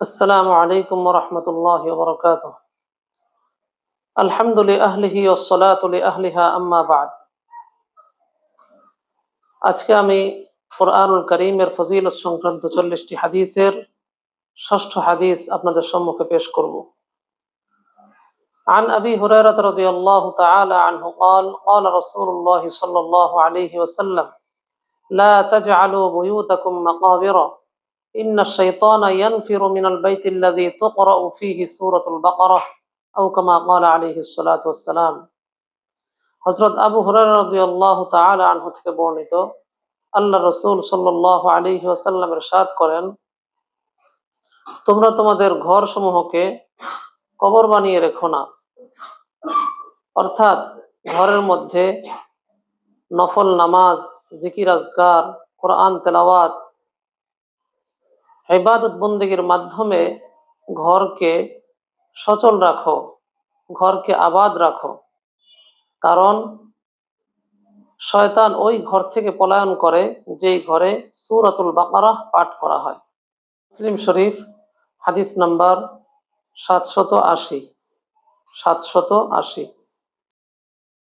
السلام عليكم ورحمة الله وبركاته الحمد لأهله والصلاة لأهلها أما بعد আজকে আমি কোরআনুল করিমের ফজিলত সংক্রান্ত চল্লিশটি হাদিসের ষষ্ঠ হাদিস আপনাদের সম্মুখে পেশ করব عن أبي هريرة رضي الله تعالى عنه قال قال رسول الله صلى الله عليه وسلم لا تجعلوا بيوتكم مقابر إن الشيطان ينفر من البيت الذي تقرأ فيه سورة البقرة أو كما قال عليه الصلاة والسلام হজরত আবু হুরার রাদিয়াল্লাহ তাআলা আনহু থেকে বর্ণিত আল্লাহ রসুল সাল্লাল্লাহু আলাইহি ওয়াসাল্লাম ইরশাদ করেন তোমরা তোমাদের ঘর সমূহকে কবর বানিয়ে রেখো না অর্থাৎ ঘরের মধ্যে নফল নামাজ জিকির আজকার কোরআন তেলাওয়াত ইবাদত বন্দেগীর মাধ্যমে ঘরকে সচল রাখো, ঘরকে আবাদ রাখো। কারণ শয়তান ওই ঘর থেকে পলায়ন করে যেই ঘরে সুরাতুল বাকারাহ পাঠ করা হয়। মুসলিম শরীফ, হাদিস নাম্বার সাতশত আশি সাতশত আশি।